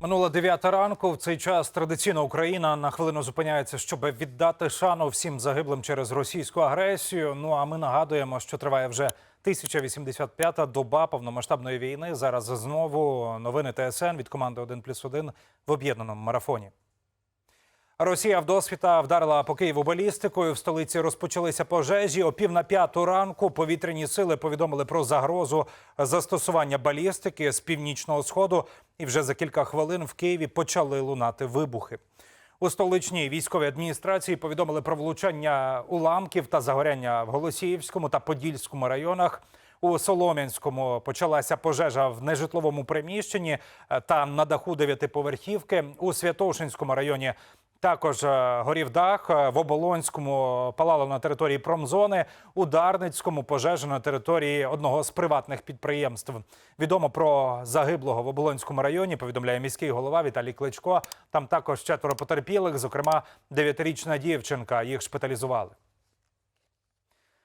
Минула дев'ята ранку. В цей час традиційно Україна на хвилину зупиняється, щоб віддати шану всім загиблим через російську агресію. Ну а ми нагадуємо, що триває вже 1085-та доба повномасштабної війни. Зараз знову новини ТСН від команди 1+,1 в об'єднаному марафоні. Росія вдосвіта вдарила по Києву балістикою. В столиці розпочалися пожежі. О пів на п'яту ранку повітряні сили повідомили про загрозу застосування балістики з північного сходу. І вже за кілька хвилин в Києві почали лунати вибухи. У столичній військовій адміністрації повідомили про влучання уламків та загоряння в Голосіївському та Подільському районах. У Солом'янському почалася пожежа в нежитловому приміщенні е, та на даху дев'ятиповерхівки. У Святошинському районі також е, горів дах. Е, В Оболонському палало на території промзони. У Дарницькому пожежа на території одного з приватних підприємств. Відомо про загиблого в Оболонському районі. Повідомляє міський голова Віталій Кличко. Там також четверо потерпілих, зокрема дев'ятирічна дівчинка. Їх шпиталізували.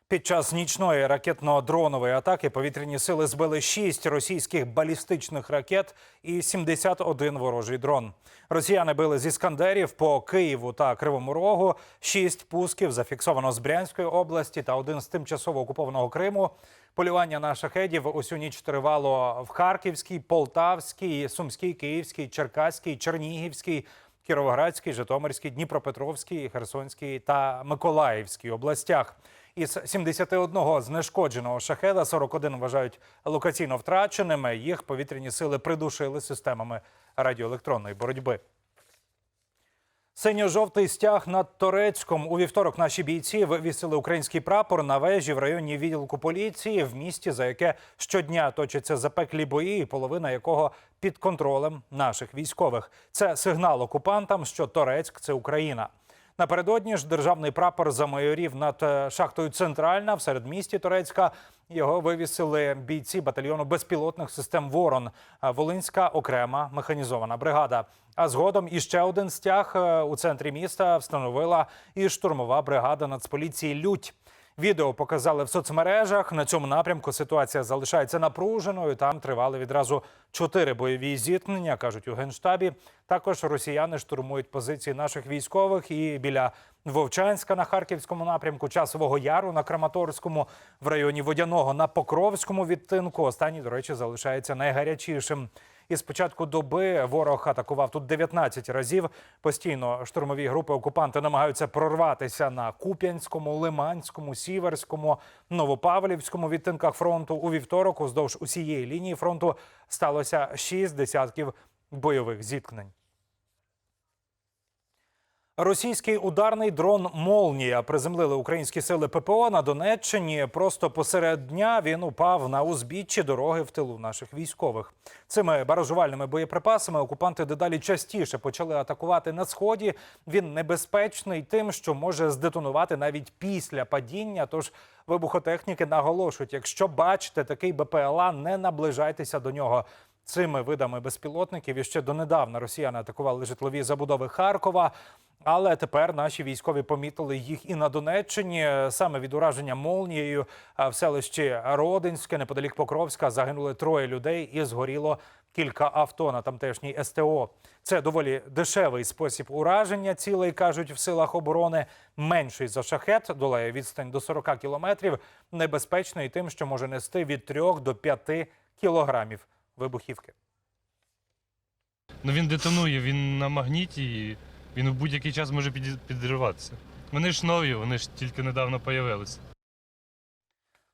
Під час нічної ракетно-дронової атаки повітряні сили збили 6 російських балістичних ракет і 71 ворожий дрон. Росіяни били зі скандерів по Києву та Кривому Рогу. Шість пусків зафіксовано з Брянської області та один з тимчасово окупованого Криму. Полювання на шахедів усю ніч тривало в Харківській, Полтавській, Сумській, Київській, Черкаській, Чернігівській. Кіровоградській, Житомирській, Дніпропетровській, Херсонській та Миколаївській областях. Із 71 знешкодженого шахеда 41 вважають локаційно втраченими. Їх повітряні сили придушили системами радіоелектронної боротьби. Синьо-жовтий стяг над Торецьком. У вівторок наші бійці вивісили український прапор на вежі в районі відділку поліції в місті, за яке щодня точаться запеклі бої, половина якого під контролем наших військових. Це сигнал окупантам, що Торецьк це Україна. Напередодні ж державний прапор замайорів над е, шахтою Центральна в середмісті Турецька. Його вивісили бійці батальйону безпілотних систем Ворон, е, Волинська окрема механізована бригада. А згодом іще один стяг е, у центрі міста встановила і штурмова бригада Нацполіції Лють. Відео показали в соцмережах. На цьому напрямку ситуація залишається напруженою. Там тривали відразу чотири бойові зіткнення, кажуть у генштабі. Також росіяни штурмують позиції наших військових і біля Вовчанська на харківському напрямку, часового яру на Краматорському, в районі Водяного на Покровському відтинку. Останній, до речі, залишається найгарячішим. І з початку доби ворог атакував тут 19 разів. Постійно штурмові групи окупанти намагаються прорватися на Куп'янському, Лиманському, Сіверському, Новопавлівському відтинках фронту. У вівторок уздовж усієї лінії фронту сталося шість десятків бойових зіткнень. Російський ударний дрон Молнія приземлили українські сили ППО на Донеччині. Просто посеред дня він упав на узбіччі дороги в тилу наших військових. Цими баражувальними боєприпасами окупанти дедалі частіше почали атакувати на сході. Він небезпечний тим, що може здетонувати навіть після падіння. Тож вибухотехніки наголошують, якщо бачите такий БПЛА, не наближайтеся до нього. Цими видами безпілотників іще донедавна росіяни атакували житлові забудови Харкова. Але тепер наші військові помітили їх і на Донеччині. Саме від ураження молнією в селищі Родинське, неподалік Покровська, загинули троє людей і згоріло кілька авто на тамтешній СТО. Це доволі дешевий спосіб ураження цілей, кажуть в силах оборони. Менший за шахет, долає відстань до 40 кілометрів. Небезпечний тим, що може нести від 3 до 5 кілограмів вибухівки. Ну він детонує, він на магніті, і він в будь-який час може підриватися. Вони ж нові, вони ж тільки недавно появилися.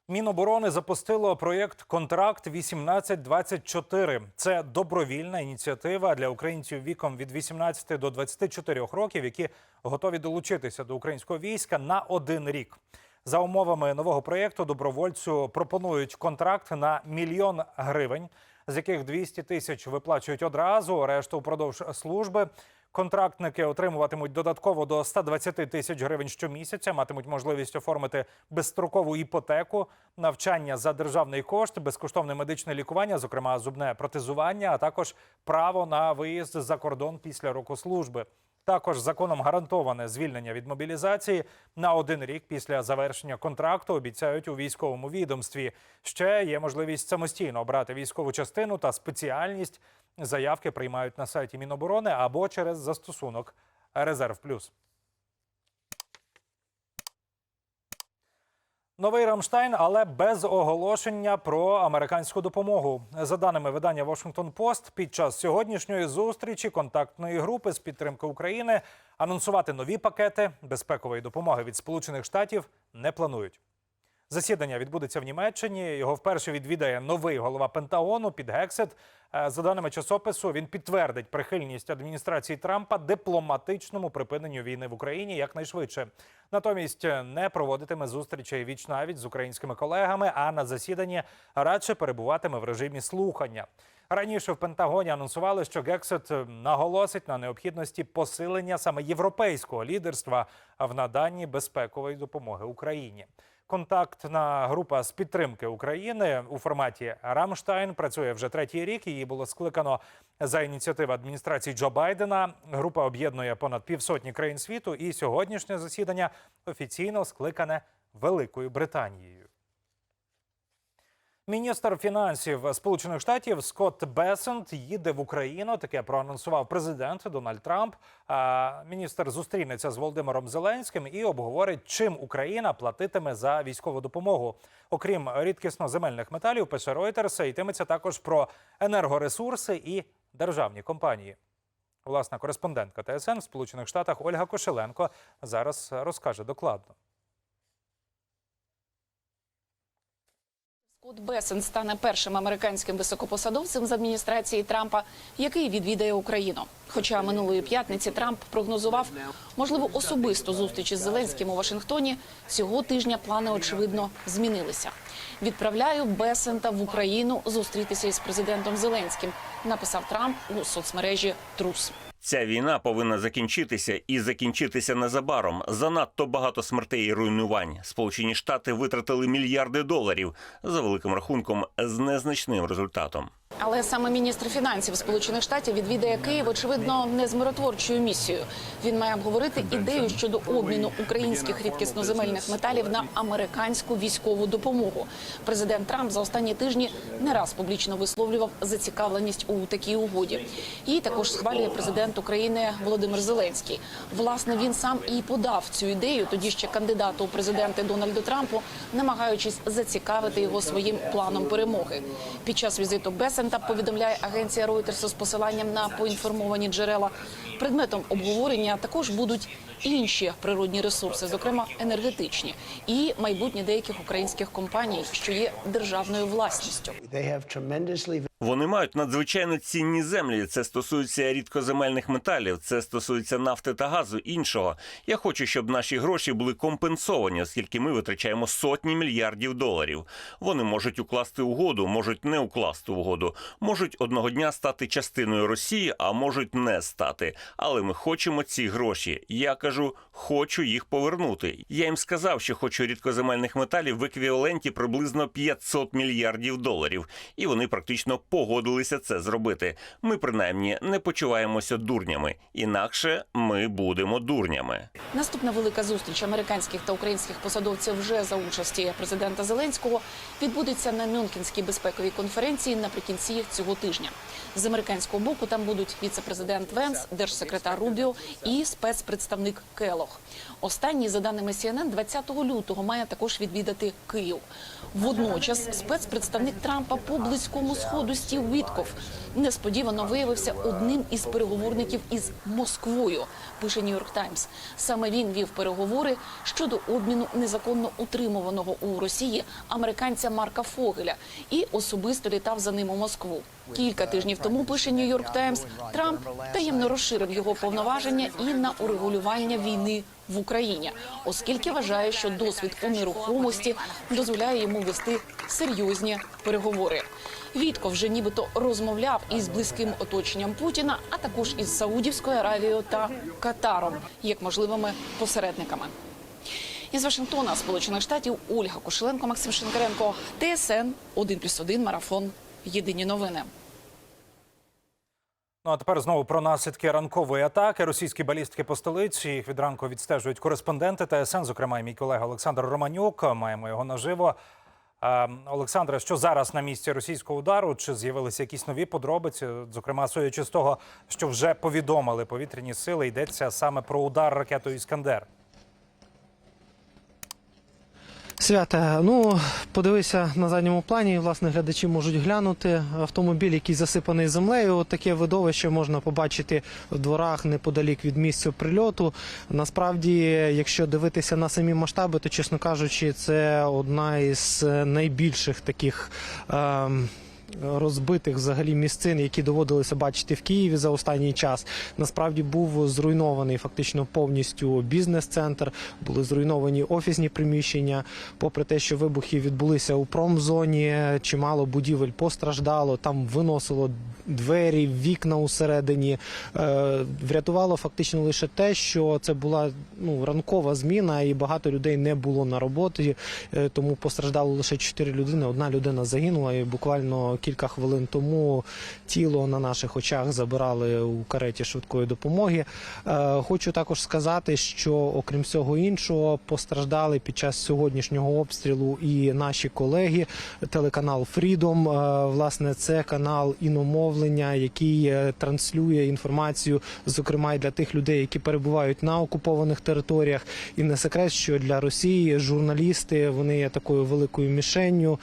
Міноборони запустило проєкт Контракт 1824. Це добровільна ініціатива для українців віком від 18 до 24 років, які готові долучитися до українського війська на один рік. За умовами нового проєкту добровольцю пропонують контракт на мільйон гривень, з яких 200 тисяч виплачують одразу, решту впродовж служби. Контрактники отримуватимуть додатково до 120 тисяч гривень щомісяця, матимуть можливість оформити безстрокову іпотеку, навчання за державний кошт, безкоштовне медичне лікування, зокрема зубне протезування, а також право на виїзд за кордон після року служби. Також законом гарантоване звільнення від мобілізації на один рік після завершення контракту. Обіцяють у військовому відомстві. Ще є можливість самостійно обрати військову частину та спеціальність. Заявки приймають на сайті Міноборони або через застосунок Резерв Плюс. Новий Рамштайн, але без оголошення про американську допомогу. За даними видання Washington Post, під час сьогоднішньої зустрічі контактної групи з підтримки України анонсувати нові пакети безпекової допомоги від Сполучених Штатів не планують. Засідання відбудеться в Німеччині. Його вперше відвідає новий голова Пентагону під Гексет. Е, За даними часопису, він підтвердить прихильність адміністрації Трампа дипломатичному припиненню війни в Україні якнайшвидше. Натомість е, не проводитиме зустрічей віч навіть з українськими колегами, а на засіданні радше перебуватиме в режимі слухання. Раніше в Пентагоні анонсували, що Гексет е, наголосить на необхідності посилення саме європейського лідерства в наданні безпекової допомоги Україні. Контактна група з підтримки України у форматі Рамштайн працює вже третій рік. Її було скликано за ініціативи адміністрації Джо Байдена. Група об'єднує понад півсотні країн світу, і сьогоднішнє засідання офіційно скликане Великою Британією. Міністр фінансів Сполучених Штатів Скотт Бесент їде в Україну. Таке проанонсував президент Дональд Трамп. А Міністр зустрінеться з Володимиром Зеленським і обговорить, чим Україна платитиме за військову допомогу. Окрім рідкісно-земельних металів, пише Reuters, йтиметься також про енергоресурси і державні компанії. Власна кореспондентка ТСН в Сполучених Штатах Ольга Кошеленко зараз розкаже докладно. Скотт Бесен стане першим американським високопосадовцем з адміністрації Трампа, який відвідає Україну. Хоча минулої п'ятниці Трамп прогнозував можливо особисту зустріч із Зеленським у Вашингтоні, цього тижня плани очевидно змінилися. Відправляю Бесента в Україну зустрітися із президентом Зеленським. Написав Трамп у соцмережі Трус. Ця війна повинна закінчитися і закінчитися незабаром. Занадто багато смертей і руйнувань. Сполучені Штати витратили мільярди доларів за великим рахунком з незначним результатом. Але саме міністр фінансів Сполучених Штатів відвідає Київ, очевидно, не з миротворчою місією. Він має обговорити ідею щодо обміну українських рідкісноземельних металів на американську військову допомогу. Президент Трамп за останні тижні не раз публічно висловлював зацікавленість у такій угоді. Її також схвалює президент України Володимир Зеленський. Власне, він сам і подав цю ідею, тоді ще кандидату у президенти Дональду Трампу, намагаючись зацікавити його своїм планом перемоги. Під час візиту Бесента повідомляє агенція Reuters з посиланням на поінформовані джерела. Предметом обговорення також будуть інші природні ресурси, зокрема енергетичні, і майбутнє деяких українських компаній, що є державною власністю. Вони мають надзвичайно цінні землі. Це стосується рідкоземельних металів, це стосується нафти та газу. Іншого я хочу, щоб наші гроші були компенсовані, оскільки ми витрачаємо сотні мільярдів доларів. Вони можуть укласти угоду, можуть не укласти угоду, можуть одного дня стати частиною Росії, а можуть не стати. Але ми хочемо ці гроші. Я кажу, хочу їх повернути. Я їм сказав, що хочу рідкоземельних металів в еквіваленті приблизно 500 мільярдів доларів, і вони практично погодилися це зробити. Ми принаймні не почуваємося дурнями, інакше ми будемо дурнями. Наступна велика зустріч американських та українських посадовців вже за участі президента Зеленського відбудеться на Мюнхенській безпековій конференції наприкінці цього тижня. З американського боку там будуть віце-президент Венс, держсекретар Рубіо і спецпредставник Келох. Останній, за даними CNN, 20 лютого має також відвідати Київ. Водночас спецпредставник Трампа по близькому сходу Стів Вітков несподівано виявився одним із переговорників із Москвою. Пише Нью-Йорк Таймс. Саме він вів переговори щодо обміну незаконно утримуваного у Росії американця Марка Фогеля і особисто літав за ним у Москву. Кілька тижнів тому пише Нью-Йорк Таймс. Трамп таємно розширив його повноваження і на урегулювання війни в Україні, оскільки вважає, що досвід у нерухомості дозволяє йому вести серйозні переговори. Вітко вже нібито розмовляв із близьким оточенням Путіна, а також із Саудівською Аравією та Катаром як можливими посередниками. Із Вашингтона, Сполучених Штатів, Ольга Кошеленко, Максим Шинкаренко, ТСН 1+,1, Марафон. Єдині новини. Ну а тепер знову про наслідки ранкової атаки. Російські балістики по столиці. Їх від ранку відстежують кореспонденти ТСН, зокрема і мій колега Олександр Романюк. Маємо його наживо. Е, Олександре, що зараз на місці російського удару? Чи з'явилися якісь нові подробиці? Зокрема, судячи з того, що вже повідомили повітряні сили, йдеться саме про удар ракетою Іскандер. Свята, ну подивися на задньому плані. Власне, глядачі можуть глянути автомобіль, який засипаний землею. От таке видовище можна побачити в дворах неподалік від місця прильоту. Насправді, якщо дивитися на самі масштаби, то чесно кажучи, це одна із найбільших таких. ем, Розбитих взагалі місцин, які доводилося бачити в Києві за останній час, насправді був зруйнований фактично повністю бізнес-центр, були зруйновані офісні приміщення. Попри те, що вибухи відбулися у промзоні, чимало будівель постраждало. Там виносило двері, вікна усередині. Е, Врятувало фактично лише те, що це була ну ранкова зміна, і багато людей не було на роботі. Е, Тому постраждало лише чотири людини. Одна людина загинула, і буквально кілька хвилин тому тіло на наших очах забирали у кареті швидкої допомоги. Е, Хочу також сказати, що окрім всього іншого, постраждали під час сьогоднішнього обстрілу і наші колеги. Телеканал Freedom, е, власне, це канал іномовлення, який е, транслює інформацію, зокрема і для тих людей, які перебувають на окупованих територіях. І не секрет, що для Росії журналісти вони є такою великою мішенню.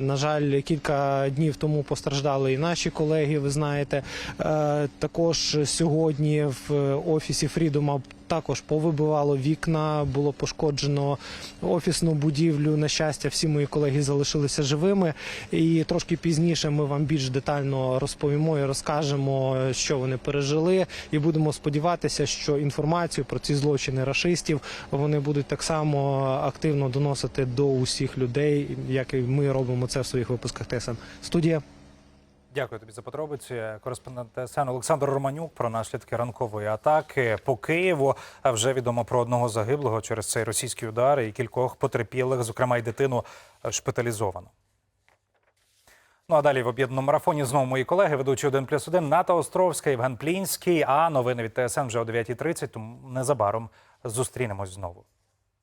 На жаль, кілька днів тому постраждали і наші колеги. Ви знаєте, Е, також сьогодні в офісі Фрідома також повибивало вікна, було пошкоджено офісну будівлю. На щастя, всі мої колеги залишилися живими. І трошки пізніше ми вам більш детально розповімо і розкажемо, що вони пережили. І будемо сподіватися, що інформацію про ці злочини рашистів вони будуть так само активно доносити до усіх людей, як і ми робимо це в своїх випусках ТСН. Студія. Дякую тобі за подробиці. Кореспондент ТСН Олександр Романюк про наслідки ранкової атаки по Києву. А Вже відомо про одного загиблого через цей російський удар і кількох потерпілих, зокрема й дитину шпиталізовано. Ну а далі в об'єднаному марафоні знову мої колеги, ведучі 1 плюс 1, Ната Островська, Євген Плінський. А новини від ТСН вже о 9.30, тому незабаром зустрінемось знову.